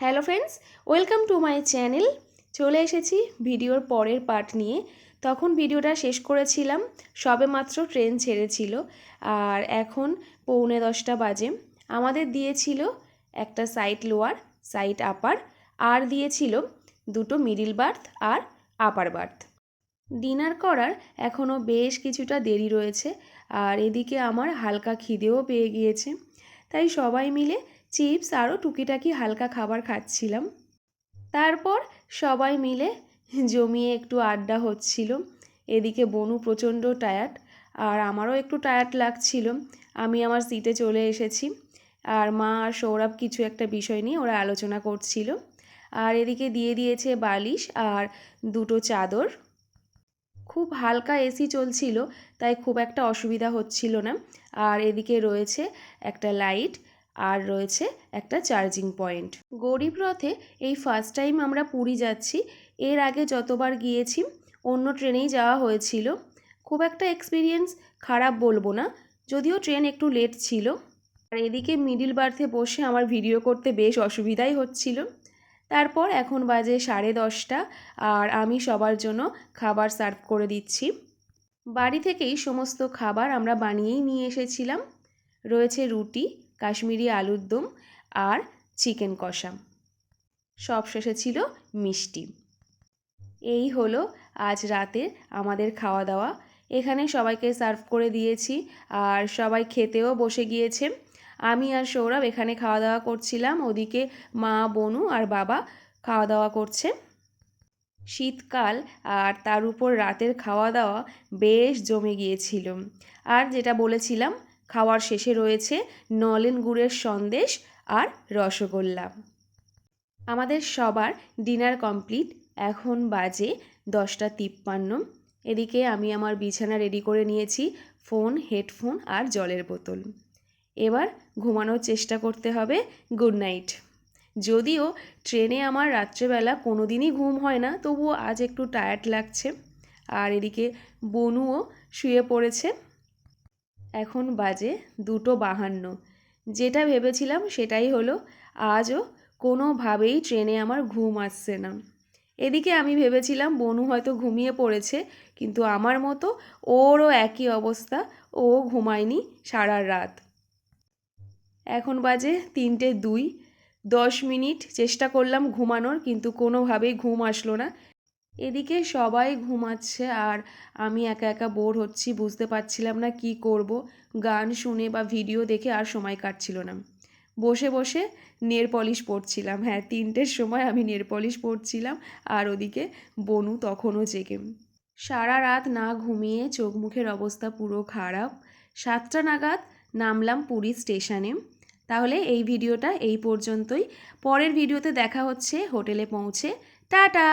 Hello friends, welcome to my channel. চলে এসেছি ভিডিওর পরের পার্ট নিয়ে। তখন ভিডিওটা শেষ করেছিলাম, সবে মাত্র ট্রেন ছেড়েছিল, আর এখন পৌনে দশটা বাজে। আমাদের দিয়েছিল একটা সাইড লোয়ার সাইড আপার আর দিয়েছিল দুটো মিডিল বার্থ আর আপার বার্থ ডিনার করার এখনও বেশ কিছুটা দেরি রয়েছে, আর এদিকে আমার হালকা খিদেও পেয়ে গিয়েছে, তাই সবাই মিলে চিপস আরও টুকিটাকি হালকা খাবার খাচ্ছিলাম। তারপর সবাই মিলে জমিয়ে একটু আড্ডা হচ্ছিল। এদিকে বনু প্রচণ্ড টায়ার্ড আর আমারও একটু টায়ার্ড লাগছিল। আমি আমার সিটে চলে এসেছি, আর মা আর সৌরভ কিছু একটা বিষয় নিয়ে ওরা আলোচনা করছিল। আর এদিকে দিয়ে দিয়েছে বালিশ আর দুটো চাদর। খুব হালকা এসি চলছিল, তাই খুব একটা অসুবিধা হচ্ছিল না। আর এদিকে রয়েছে একটা লাইট আর রয়েছে একটা চার্জিং পয়েন্ট গরিব রথে এই ফার্স্ট টাইম আমরা পুরী যাচ্ছি, এর আগে যতবার গিয়েছি, অন্য ট্রেনেই যাওয়া হয়েছিল। খুব একটা এক্সপিরিয়েন্স খারাপ বলব না, যদিও ট্রেন একটু লেট ছিল। আর এদিকে মিডিল বার্থে বসে আমার ভিডিও করতে বেশ অসুবিধাই হচ্ছিল। তারপর এখন বাজে সাড়ে দশটা, আর আমি সবার জন্য খাবার সার্ভ করে দিচ্ছি। বাড়ি থেকেই সমস্ত খাবার আমরা বানিয়েই নিয়ে এসেছিলাম। রয়েছে রুটি কাশ্মীরি আলুর দম আর চিকেন কষা। সব শেষে ছিল মিষ্টি। এই হলো আজ রাতে আমাদের খাওয়া দাওয়া এখানে সবাইকে সার্ভ করে দিয়েছি আর সবাই খেতেও বসে গিয়েছে। আমি আর সৌরভ এখানে খাওয়া দাওয়া করছিলাম। ওদিকে মা, বনু আর বাবা খাওয়া দাওয়া করছে। শীতকাল আর তার উপর রাতের খাওয়া দাওয়া বেশ জমে গিয়েছিল। আর যেটা বলেছিলাম খাওয়ার শেষে রয়েছে নলেন গুড়ের সন্দেশ আর রসগোল্লা। আমাদের সবার ডিনার কমপ্লিট, এখন বাজে দশটা তিপ্পান্ন। এদিকে আমি আমার বিছানা রেডি করে নিয়েছি, ফোন, হেডফোন আর জলের বোতল। এবার ঘুমানোর চেষ্টা করতে হবে, গুড নাইট। যদিও ট্রেনে আমার রাত্রেবেলা কোনো দিনই ঘুম হয় না, তবুও আজ একটু টায়ার্ড লাগছে। আর এদিকে বনুও শুয়ে পড়েছে। এখন বাজে দুটো বাহান্ন। যেটা ভেবেছিলাম সেটাই হলো, আজও কোনোভাবেই ট্রেনে আমার ঘুম আসছে না। এদিকে আমি ভেবেছিলাম বনু হয়তো ঘুমিয়ে পড়েছে, কিন্তু আমার মতো ওরও একই অবস্থা, ও ঘুমায়নি সারা রাত। এখন বাজে তিনটে দুই। দশ মিনিট চেষ্টা করলাম ঘুমানোর, কিন্তু কোনোভাবেই ঘুম আসলো না। এদিকে সবাই ঘুমাচ্ছে আর আমি একা একা বোর হচ্ছি, বুঝতে পারছিলাম না কি করব। গান শুনে বা ভিডিও দেখে আর সময় কাটছিল না। বসে বসে নেল পলিশ পড়ছিলাম হ্যাঁ তিনটের সময় আমি নেল পলিশ পড়ছিলাম আর ওদিকে বনু তখনও জেগে। সারা রাত না ঘুমিয়ে চোখ মুখের অবস্থা পুরো খারাপ। সাতটা নাগাদ নামলাম পুরী স্টেশনে। তাহলে এই ভিডিওটা এই পর্যন্তই। পরের ভিডিওতে দেখা হচ্ছে, হোটেলে পৌঁছে। টাটা!